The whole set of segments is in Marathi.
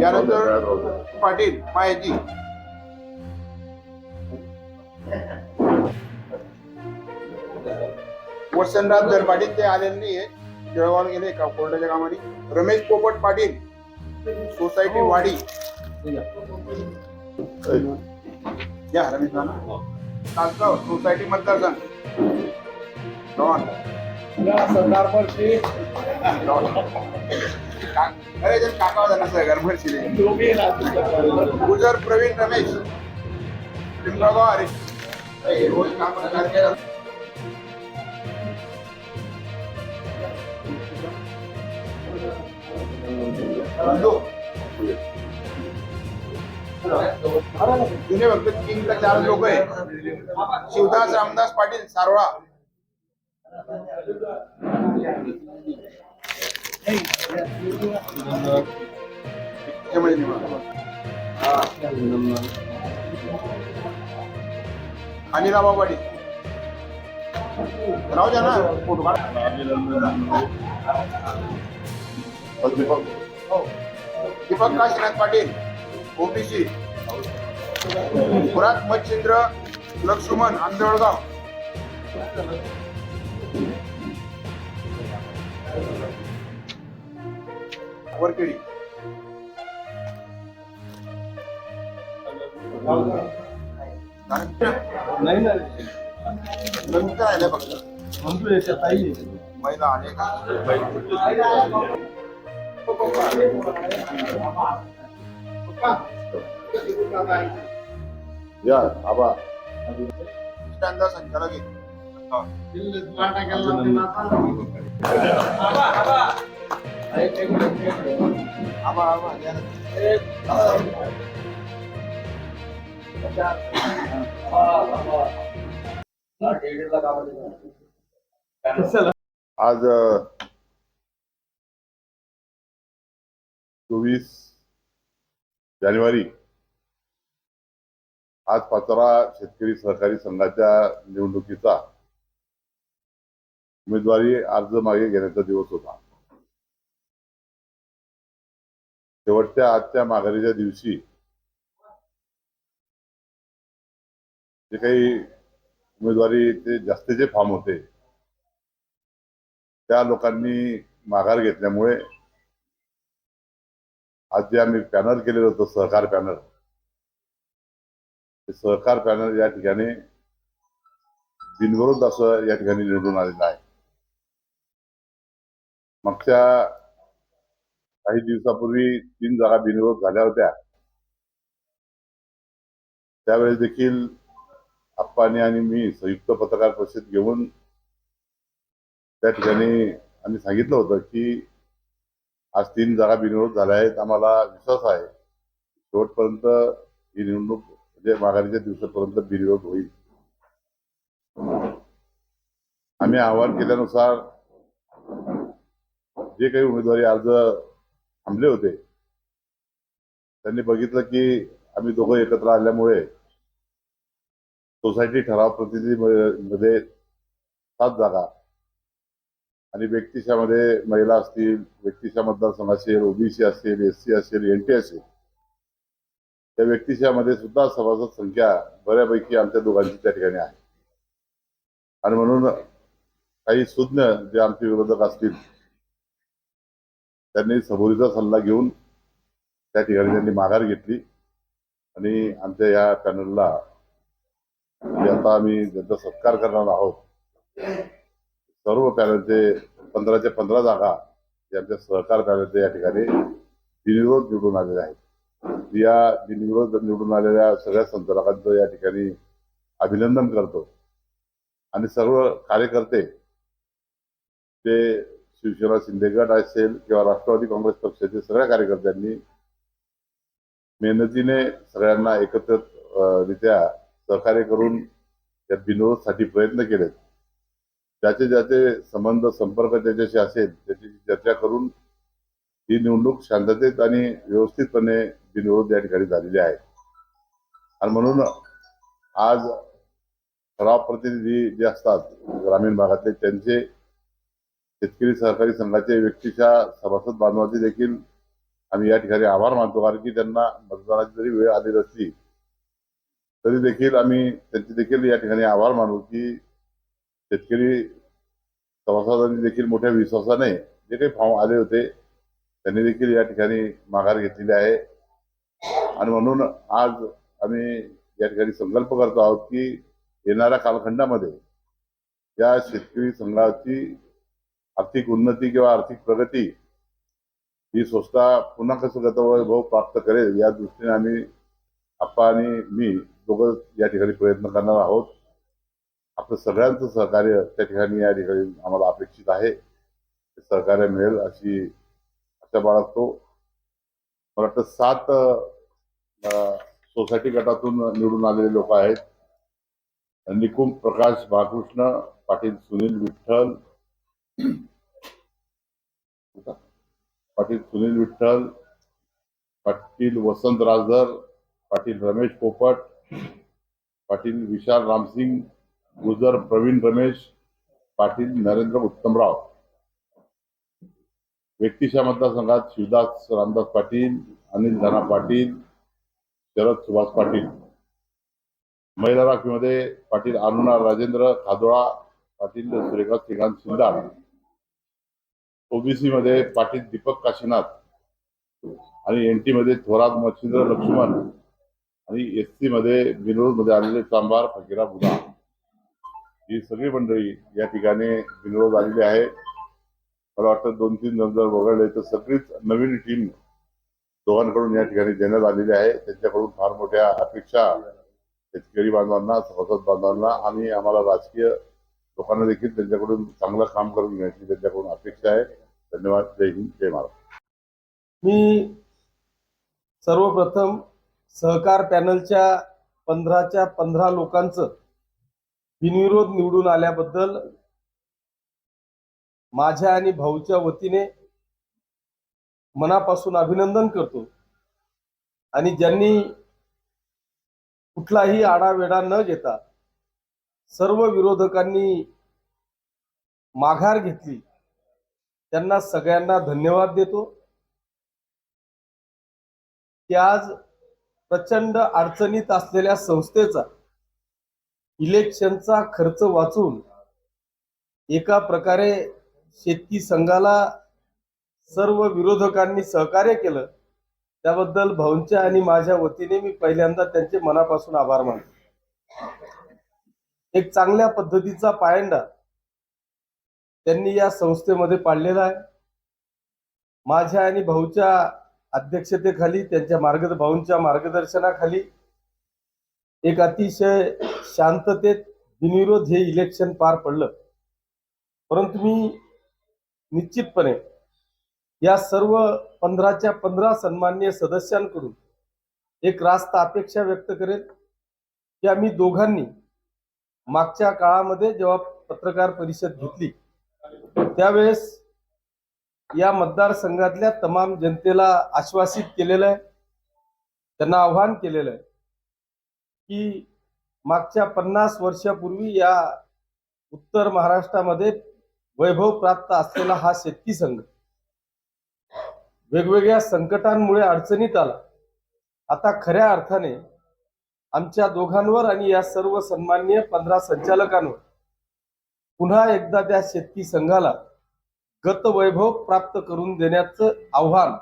यानंतर पाटील मायाजी. वसंतराव दर पाटील ते आलेले नाहीये. जळगाव गेले का? कोर्टाच्या कामाने. रमेश पोपट पाटील सोसायटी वाडी. या रमेश नाना. तासगाव सोसायटी मतदारसंघ. चव्हाण का- गुजर प्रवीण रमेश. हरीश रोज काम जुने फक्त तीन चार लोक आहे शिवदास रामदास पाटील सारोळा अनिल पाटील राहू द्या ना. फोटो काढ दीपक दीपक काशीनाथ पाटील ओबीसी. मुराद मच्छिंद्र लक्ष्मण आंधळगाव. वरकेडी नाही ना नंतर आले फक्त. महिला अनेक या आबा. स्टँडचा संचालक आहे. आज चोवीस जानेवारी. आज पाचोरा शेतकरी सहकारी संघाच्या निवडणुकीचा उमेदवारी अर्ज मागे घेण्याचा दिवस होता. शेवटच्या आजच्या माघारीच्या दिवशी जे काही उमेदवारीचे जास्तीचे फॉर्म होते त्या लोकांनी माघार घेतल्यामुळे आज जे आम्ही पॅनल केलेलं होतं सहकार पॅनल ते सहकार पॅनल या ठिकाणी बिनविरोध असं या ठिकाणी निवडून आलेलं आहे. मागच्या काही दिवसापूर्वी तीन जागा बिनविरोध झाल्या होत्या. त्यावेळेस देखील आप्पानी आणि मी संयुक्त पत्रकार परिषद घेऊन त्या ठिकाणी आम्ही सांगितलं होतं की आज तीन जागा बिनविरोध झाल्या आहेत आम्हाला विश्वास आहे. शेवटपर्यंत ही निवडणूक म्हणजे माघारीच्या दिवसापर्यंत बिनविरोध होईल. आम्ही आवाहन केल्यानुसार जे काही उमेदवारी अर्ज थांबले होते. त्यांनी बघितलं की आम्ही दोघं एकत्र आल्यामुळे सोसायटी ठराव प्रतिनिधी मध्ये सात जागा आणि व्यक्तिशामध्ये महिला असतील व्यक्तिशा मतदारसंघ असेल ओबीसी असेल एस सी असेल एन टी असेल. त्या व्यक्तिशामध्ये सुद्धा सभासद संख्या बऱ्यापैकी आमच्या दोघांची त्या ठिकाणी आहे. आणि म्हणून काही सुज्ञ जे आमचे विरोधक असतील त्यांनी सबुरीचा सल्ला घेऊन त्या ठिकाणी त्यांनी माघार घेतली. आणि आमच्या या पॅनलला जे आता आम्ही ज्यांचा सत्कार करणार आहोत सर्व पॅनलचे पंधराच्या पंधरा जागा या आमच्या सहकार पॅनलचे या ठिकाणी बिनविरोध निवडून आलेले आहेत. या बिनविरोध निवडून आलेल्या सगळ्या संचालकांचं या ठिकाणी अभिनंदन करतो. आणि सर्व कार्यकर्ते ते शिवसेना शिंदे गट असेल किंवा राष्ट्रवादी काँग्रेस पक्षाचे सगळ्या कार्यकर्त्यांनी मेहनतीने सगळ्यांना एकत्रित रित्या सहकार्य करून त्या बिनोदसाठी प्रयत्न केलेत. ज्याचे ज्याचे संबंध संपर्क त्याच्याशी असेल त्याची चर्चा करून ही निवडणूक शांततेत आणि व्यवस्थितपणे बिनविरोध या ठिकाणी झालेली आहे. आणि म्हणून आज ठराव प्रतिनिधी जे असतात ग्रामीण भागातले त्यांचे शेतकरी सहकारी संघाच्या व्यक्तीच्या सभासद बांधवाचे देखील आम्ही या ठिकाणी आभार मानतो. कारण की त्यांना मतदानाची जरी वेळ आली नसली तरी देखील आम्ही त्यांचे देखील या ठिकाणी आभार मानू की शेतकरी सभासदांनी देखील मोठ्या विश्वासाने जे काही फॉर्म आले होते त्यांनी देखील या ठिकाणी माघार घेतलेली आहे. आणि म्हणून आज आम्ही या ठिकाणी संकल्प करतो आहोत की येणाऱ्या कालखंडामध्ये या शेतकरी संघाची आर्थिक उन्नती किंवा आर्थिक प्रगती ही संस्था पुन्हा कसं गतवैभव प्राप्त करेल या दृष्टीने आम्ही आप्पा आणि मी दोघं या ठिकाणी प्रयत्न करणार आहोत. आपलं सगळ्यांचं सहकार्य त्या ठिकाणी या ठिकाणी आम्हाला अपेक्षित आहे. सहकार्य मिळेल अशी आशा बाळगतो. मला वाटतं सात सोसायटी गटातून निवडून आलेले लोक आहेत. निकुम प्रकाश बाळकृष्ण पाटील सुनील विठ्ठल पाटील सुनील विठ्ठल पाटील वसंत राजधर पाटील रमेश पोपट पाटील विशाल रामसिंग गुजर प्रवीण रमेश पाटील नरेंद्र उत्तमराव. व्यक्तिशा मतदारसंघात शिवदास रामदास पाटील अनिल धना पाटील शरद सुभाष पाटील. महिला राखीमध्ये पाटील अरुणा राजेंद्र खादोळा पाटील सुरेखा श्रीकांत शिंदाळ ओबीसी मध्ये पाटील दीपक काशीनाथ आणि एनटी मध्ये थोरात मच्छिंद्र लक्ष्मण आणि एस सी मध्ये बिनोदमध्ये आलेले चांबार फकीरा बुधा. ही सगळी मंडळी या ठिकाणी बिनोद आलेली आहे. मला वाटतं दोन तीन जण जर वगळले तर सगळीच नवीन टीम दोघांकडून या ठिकाणी देण्यात आलेली आहे. त्यांच्याकडून फार मोठ्या अपेक्षा शेतकरी बांधवांना सभासद बांधवांना आणि आम्हाला राजकीय लोकांना देखील त्यांच्याकडून चांगलं काम करून घेण्याची त्यांच्याकडून अपेक्षा आहे. धन्यवाद. जय हिंद जय महाराष्ट्र. मी सर्वप्रथम सहकार पॅनलच्या पंधराच्या पंधरा लोकांचं बिनविरोध निवडून आल्याबद्दल माझ्या आणि भाऊच्या वतीने मनापासून अभिनंदन करतो. आणि ज्यांनी कुठलाही आडावेडा न घेता सर्व विरोधकांनी माघार घेतली. त्यांना सगळ्यांना धन्यवाद देतो. की आज प्रचंड अडचणीत असलेल्या संस्थेचा इलेक्शनचा खर्च वाचून एका प्रकारे शेतकी संघाला सर्व विरोधकांनी सहकार्य केलं. त्याबद्दल भाऊंच्या आणि माझ्या वतीने मी पहिल्यांदा त्यांचे मनापासून आभार मानतो. एक चांगल्या पद्धतीचा पायंडा त्यांनी या संस्थेमध्ये पाडलेला आहे. माझ्या आणि भाऊच्या अध्यक्षतेखाली त्यांच्या मार्ग भाऊंच्या मार्गदर्शनाखाली एक अतिशय शांततेत बिनविरोध हे इलेक्शन पार पडलं. परंतु मी निश्चितपणे या सर्व पंधराच्या पंधरा सन्मान्य सदस्यांकडून एक रास्त अपेक्षा व्यक्त करेल की आम्ही दोघांनी मागच्या काळामध्ये जेव्हा पत्रकार परिषद घेतली त्यावेळेस या मतदारसंघातल्या तमाम जनतेला आश्वासित केलेलं आहे त्यांना आव्हान केलेलं आहे की मागच्या पन्नास वर्षापूर्वी या उत्तर महाराष्ट्रामध्ये वैभव प्राप्त असलेला हा शेतकी संघ वेगवेगळ्या संकटांमुळे अडचणीत आला. आता खऱ्या अर्थाने आमच्या दोघांवर आणि या सर्व सन्मान्य पंधरा संचालकांवर पुन्हा एकदा त्या शेतकी संघाला गतवैभव प्राप्त करून देण्याचं आव्हान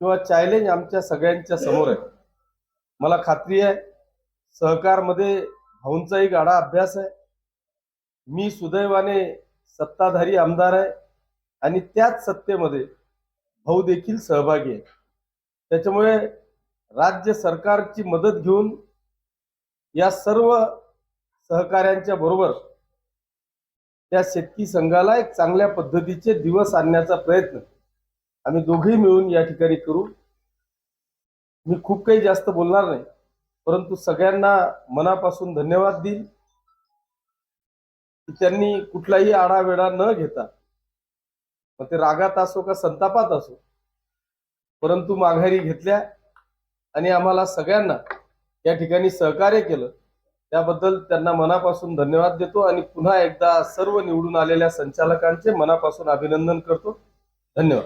किंवा चॅलेंज आमच्या सगळ्यांच्या समोर आहे. मला खात्री आहे सहकारमध्ये भाऊंचाही गाडा अभ्यास आहे. मी सुदैवाने सत्ताधारी आमदार आहे आणि त्याच सत्तेमध्ये भाऊ देखील सहभागी आहे. त्याच्यामुळे राज्य सरकारची मदत घेऊन या सर्व सहकाऱ्यांच्या बरोबर त्या शेतकी संघाला एक चांगल्या पद्धतीचे दिवस आणण्याचा प्रयत्न आम्ही दोघेही मिळून या ठिकाणी करू. मी खूप काही जास्त बोलणार नाही परंतु सगळ्यांना मनापासून धन्यवाद देईल त्यांनी कुठलाही आढावेढा न घेता मग ते रागात असो का संतापात असो परंतु माघारी घेतल्या. आणि आम्हाला सगळ्यांना या ठिकाणी सहकार्य केलं. त्याबद्दल त्यांना मनापासून धन्यवाद देतो आणि पुन्हा एकदा सर्व निवडून आलेल्या संचालकांचे मनापासून अभिनंदन करतो. धन्यवाद.